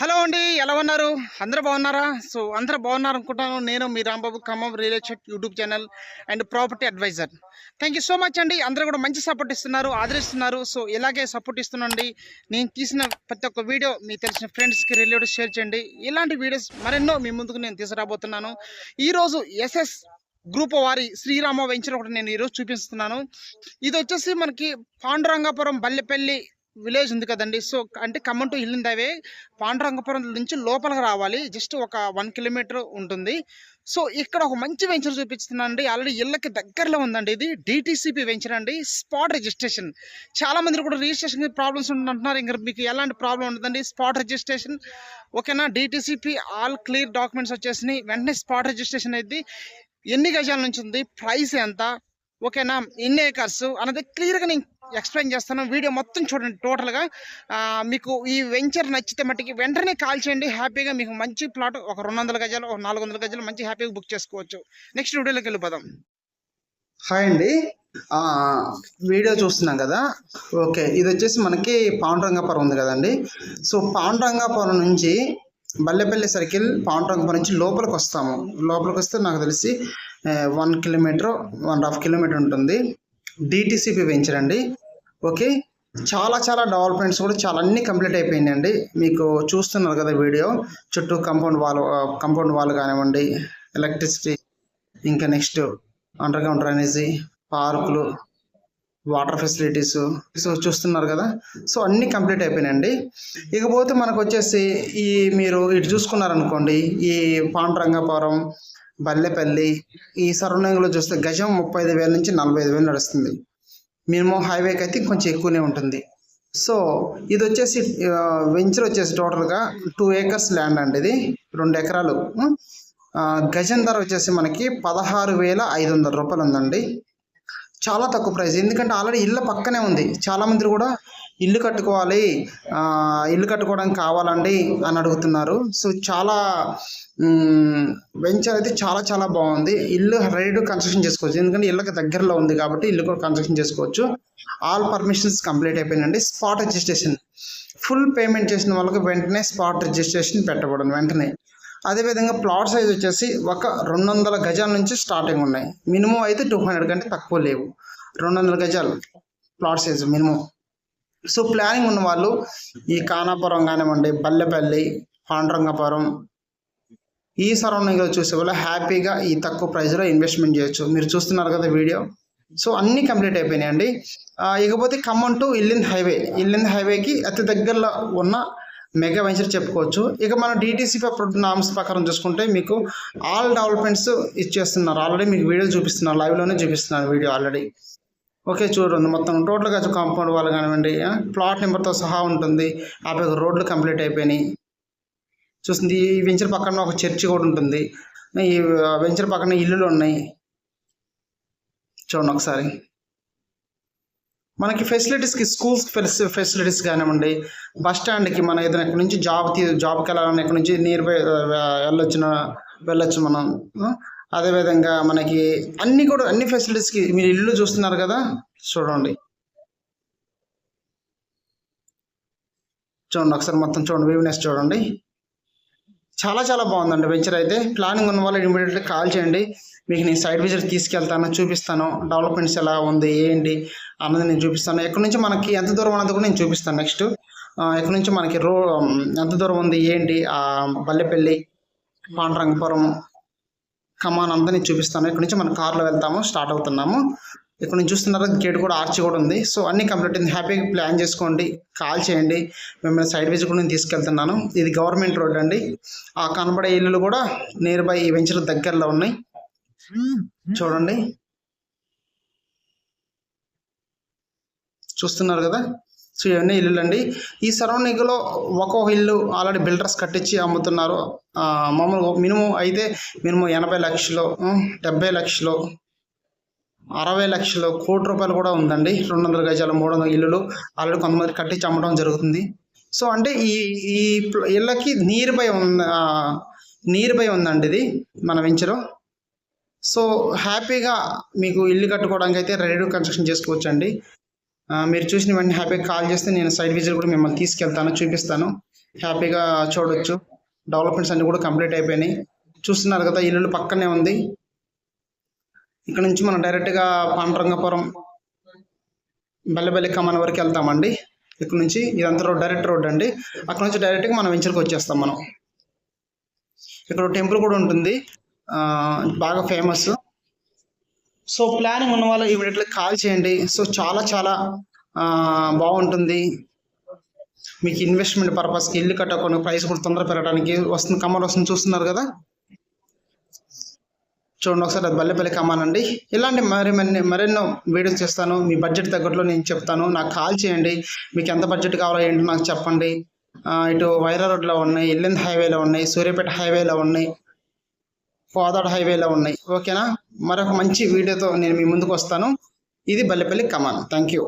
Hello అండి ఎలా ఉన్నారు? అందరూ బాగున్నారా? సో అందరూ బాగున్నారు అనుకుంటాను నేను మీ Rambabu Khammam real estate YouTube channel and property advisor. Thank you so much అండి. అందరూ కూడా మంచి సపోర్ట్ ఇస్తున్నారు ఆదరిస్తున్నారు. సో ఇలాగే సపోర్ట్ ఇస్తుండండి నేను తీసిన ప్రతి ఒక్క వీడియో మీకు తెలిసిన ఫ్రెండ్స్కి రిలేటివ్ షేర్ చేయండి. ఇలాంటి వీడియోస్ మరెన్నో మీ ముందుకు నేను తీసుకురాబోతున్నాను. ఈరోజు ఎస్ఎస్ గ్రూప్ వారి శ్రీరామ వెంచర్ ఒకటి నేను ఈరోజు చూపిస్తున్నాను. ఇది వచ్చేసి మనకి పాండురంగాపురం బల్లెపల్లి విలేజ్ ఉంది కదండి. సో అంటే ఖమ్మం టు ఇల్లుందవే పాండురంగపురం నుంచి లోపలికి రావాలి. జస్ట్ ఒక వన్ కిలోమీటర్ ఉంటుంది. సో ఇక్కడ ఒక మంచి వెంచర్ చూపిస్తున్నాను అండి ఆల్రెడీ ఇళ్ళకి దగ్గరలో ఉందండి ఇది. డిటీసీపీ వెంచర్ అండి. Spot registration. చాలా మంది కూడా రిజిస్ట్రేషన్ ప్రాబ్లమ్స్ ఉంటున్నారు. ఇంకా మీకు ఎలాంటి ప్రాబ్లం ఉండదండి. Spot registration. ఓకేనా? డిటీసీపీ ఆల్ క్లియర్ డాక్యుమెంట్స్ వచ్చేసినాయి. వెంటనే స్పాట్ రిజిస్ట్రేషన్ అయితే ఎన్ని గజాల నుంచి ఉంది? ప్రైస్ ఎంత? ఓకేనా ఎన్ని ఏకర్స్ అన్నది క్లియర్గా నేను ఎక్స్ప్లెయిన్ చేస్తాను. వీడియో మొత్తం చూడండి టోటల్గా మీకు ఈ వెంచర్ నచ్చితే మట్టికి వెంటనే కాల్ చేయండి. హ్యాపీగా మీకు మంచి ప్లాట్ ఒక రెండు వందల గజాలు ఒక నాలుగు వందల గజాలు మంచి హ్యాపీగా బుక్ చేసుకోవచ్చు. నెక్స్ట్ వీడియోలోకి వెళ్ళిపోదాం. హాయ్ అండి. వీడియో చూస్తున్నాం కదా. ఓకే ఇది వచ్చేసి మనకి పాండురంగాపురం ఉంది కదండి. సో పాండురంగాపురం నుంచి బల్లెపల్లి సర్కిల్ పాండురంగాపురం నుంచి లోపలికి వస్తాము. లోపలికి వస్తే నాకు తెలిసి one kilometre one half kilometre ఉంటుంది. డిటీసీపీ వెంచర్ అండి ఓకే? చాలా చాలా డెవలప్మెంట్స్ కూడా చాలా అన్నీ కంప్లీట్ అయిపోయినాయండి. మీకు చూస్తున్నారు కదా వీడియో. చుట్టూ కంపౌండ్ వాల్ కంపౌండ్ వాల్ కానివ్వండి ఎలక్ట్రిసిటీ ఇంకా నెక్స్ట్ అండర్గ్రౌండ్ డ్రైనేజీ పార్కులు వాటర్ ఫెసిలిటీస్ సో చూస్తున్నారు కదా. సో అన్నీ కంప్లీట్ అయిపోయినాయండి. ఇకపోతే మనకు వచ్చేసి ఈ మీరు ఇటు చూసుకున్నారనుకోండి ఈ పాండరంగాపురం బల్లెపల్లి ఈ సరౌండింగ్లో చూస్తే గజం ముప్పై ఐదు వేల నుంచి నలభై ఐదు వేలు నడుస్తుంది. మినిమం హైవేకి అయితే కొంచెం ఎక్కువనే ఉంటుంది. సో ఇది వచ్చేసి వెంచర్ వచ్చేసి టోటల్గా టూ ఏకర్స్ ల్యాండ్ అండి ఇది రెండు ఎకరాలు. గజం ధర వచ్చేసి మనకి పదహారు వేల ఐదు వందల రూపాయలు ఉందండి. చాలా తక్కువ ప్రైస్. ఎందుకంటే ఆల్రెడీ ఇల్లు పక్కనే ఉంది. చాలామంది కూడా ఇల్లు కట్టుకోవాలి ఇల్లు కట్టుకోవడానికి కావాలండి అని అడుగుతున్నారు. సో చాలా వెంచర్ అయితే చాలా చాలా బాగుంది. ఇల్లు రెడీ కన్స్ట్రక్షన్ చేసుకోవచ్చు. ఎందుకంటే ఇళ్ళకి దగ్గరలో ఉంది కాబట్టి ఇల్లు కూడా కన్స్ట్రక్షన్ చేసుకోవచ్చు. ఆల్ పర్మిషన్స్ కంప్లీట్ అయిపోయినండి స్పాట్ రిజిస్ట్రేషన్ ఫుల్ పేమెంట్ చేసిన వాళ్ళకి వెంటనే స్పాట్ రిజిస్ట్రేషన్ పెట్టబడను వెంటనే. అదేవిధంగా ప్లాట్ సైజ్ వచ్చేసి ఒక రెండు వందల గజాల నుంచి స్టార్టింగ్ ఉన్నాయి. మినిమం అయితే టూ హండ్రెడ్ కంటే తక్కువ లేవు. రెండు వందల గజాలు plot size minimum. So planning ఉన్న వాళ్ళు ఈ కానాపురం కానివ్వండి బల్లెపల్లి పాండురంగపురం ఈ సరౌండింగ్లో చూసే వాళ్ళు హ్యాపీగా ఈ తక్కువ ప్రైస్లో ఇన్వెస్ట్మెంట్ చేయొచ్చు. మీరు చూస్తున్నారు కదా వీడియో. సో అన్నీ కంప్లీట్ అయిపోయినాయండి. ఇకపోతే ఖమ్మం టు ఇల్లింద్ హైవే ఇల్లింద్ హైవేకి అతి దగ్గరలో ఉన్న మెగా వెంచర్ చెప్పుకోవచ్చు. ఇక మనం డిటీసీ నామ్స్ ప్రకారం చూసుకుంటే మీకు ఆల్ డెవలప్మెంట్స్ ఇచ్చేస్తున్నారు. ఆల్రెడీ మీకు వీడియో చూపిస్తున్నారు. లైవ్లోనే చూపిస్తున్నారు వీడియో ఆల్రెడీ ఓకే చూడండి. మొత్తం టోటల్గా కాంపౌండ్ వాళ్ళు కానివ్వండి ప్లాట్ నెంబర్తో సహా ఉంటుంది. ఆ పైన రోడ్లు కంప్లీట్ అయిపోయినాయి. చూస్తుంది ఈ వెంచర్ పక్కన ఒక చర్చి కూడా ఉంటుంది. ఈ వెంచర్ పక్కన ఇల్లులు ఉన్నాయి. చూడండి ఒకసారి. మనకి ఫెసిలిటీస్కి స్కూల్స్ ఫెసిలిటీస్ కానివ్వండి బస్ స్టాండ్కి మనం ఏదైనా ఇక్కడ నుంచి జాబ్ తీ జాబ్కి వెళ్ళాలని ఇక్కడ నుంచి నియర్ బై వెళ్ళొచ్చిన వెళ్ళొచ్చు మనం అదేవిధంగా మనకి అన్ని కూడా అన్ని ఫెసిలిటీస్కి మీరు ఇల్లు చూస్తున్నారు కదా చూడండి. చూడండి ఒకసారి మొత్తం చూడండి వీవ్నెస్ చూడండి. చాలా చాలా బాగుందండి వెంచర్ అయితే. ప్లానింగ్ ఉన్న వాళ్ళు ఇమీడియట్గా కాల్ చేయండి. మీకు నేను సైడ్ విజిట్ తీసుకెళ్తాను చూపిస్తాను. డెవలప్మెంట్స్ ఎలా ఉంది ఏంటి? అన్నది నేను చూపిస్తాను. ఎక్కడి నుంచి మనకి ఎంత దూరం అన్నది కూడా నేను చూపిస్తాను నెక్స్ట్ ఎక్కడి నుంచి మనకి రో ఎంత దూరం ఉంది ఏంటి ఆ బల్లెపల్లి పాండురంగపురం కమాన్ అంతా నేను చూపిస్తాను. ఇక్కడ నుంచి మన కార్లో వెళ్తాము స్టార్ట్ అవుతున్నాము. ఇక్కడ నుంచి చూస్తున్నారా గేట్ కూడా ఆర్చి కూడా ఉంది. సో అన్ని కంప్లీట్ అయింది. హ్యాపీగా ప్లాన్ చేసుకోండి. కాల్ చేయండి. మిమ్మల్ని సైడ్ విజిట్ కూడా నేను తీసుకెళ్తున్నాను. ఇది గవర్నమెంట్ రోడ్ అండి. ఆ కనబడే ఇల్లులు కూడా నియర్ బై ఈ వెంచర్ దగ్గరలో ఉన్నాయి. చూడండి. చూస్తున్నారు కదా? సో ఇవన్నీ ఇల్లులు అండి ఈ సరౌండింగ్లో ఒక్కొక్క ఇల్లు ఆల్రెడీ బిల్డర్స్ కట్టించి అమ్ముతున్నారు. మామూలుగా మినిమం అయితే మినిమం ఎనభై లక్షలు డెబ్బై లక్షలు అరవై లక్షలు కోటి రూపాయలు కూడా ఉందండి. రెండు వందల గజాలు మూడు వందల ఇల్లులు ఆల్రెడీ కొంతమంది కట్టించి అమ్మడం జరుగుతుంది. సో అంటే ఈ ఈ ఇళ్ళకి నీరు బై ఉంది నీరు బై ఉందండి ఇది మన వెంచరు. సో హ్యాపీగా మీకు ఇల్లు కట్టుకోవడానికి అయితే రెడీ కన్స్ట్రక్షన్ చేసుకోవచ్చండి. మీరు చూసిన వెంటనే హ్యాపీగా కాల్ చేస్తే నేను సైడ్ విజిట్ కూడా మిమ్మల్ని తీసుకెళ్తాను చూపిస్తాను. హ్యాపీగా చూడొచ్చు. డెవలప్మెంట్స్ అన్నీ కూడా కంప్లీట్ అయిపోయినాయి. చూస్తున్నారు కదా ఇల్లు పక్కనే ఉంది. ఇక్కడ నుంచి మనం డైరెక్ట్గా పాండరంగపురం బెల్లబెల్లి కమాన్ వరకు వెళ్తామండి. ఇక్కడ నుంచి ఇదంతా రోడ్ డైరెక్ట్ రోడ్ అండి. అక్కడ నుంచి డైరెక్ట్గా మనం వెంచర్కి వచ్చేస్తాం మనం. ఇక్కడ టెంపుల్ కూడా ఉంటుంది. బాగా ఫేమస్ సో ప్లానింగ్ ఉన్న వాళ్ళు ఇమీడియట్లీ కాల్ చేయండి. సో చాలా చాలా బాగుంటుంది. మీకు ఇన్వెస్ట్మెంట్ పర్పస్కి ఇల్లు కట్టకుండా ప్రైస్ కూడా తొందర పెరగడానికి వస్తుంది. కమర్ వస్తుంది చూస్తున్నారు కదా? చూడండి ఒకసారి అది బల్లెపల్లి కమానండి ఇలాంటి మరి మరిన్ని మరెన్నో వీడియోస్ చేస్తాను. మీ బడ్జెట్ తగ్గట్లో నేను చెప్తాను. నాకు కాల్ చేయండి. మీకు ఎంత బడ్జెట్ కావాలో ఏంటో నాకు చెప్పండి. ఇటు వైరా రోడ్లో ఉన్నాయి ఇల్లెంద్ హైవేలో ఉన్నాయి సూర్యాపేట హైవేలో ఉన్నాయి. కోదాడ హైవేలో ఉన్నాయి. ఓకేనా? మరొక మంచి వీడియోతో నేను మీ ముందుకు వస్తాను. ఇది బల్లెపల్లి కమాన్. Thank you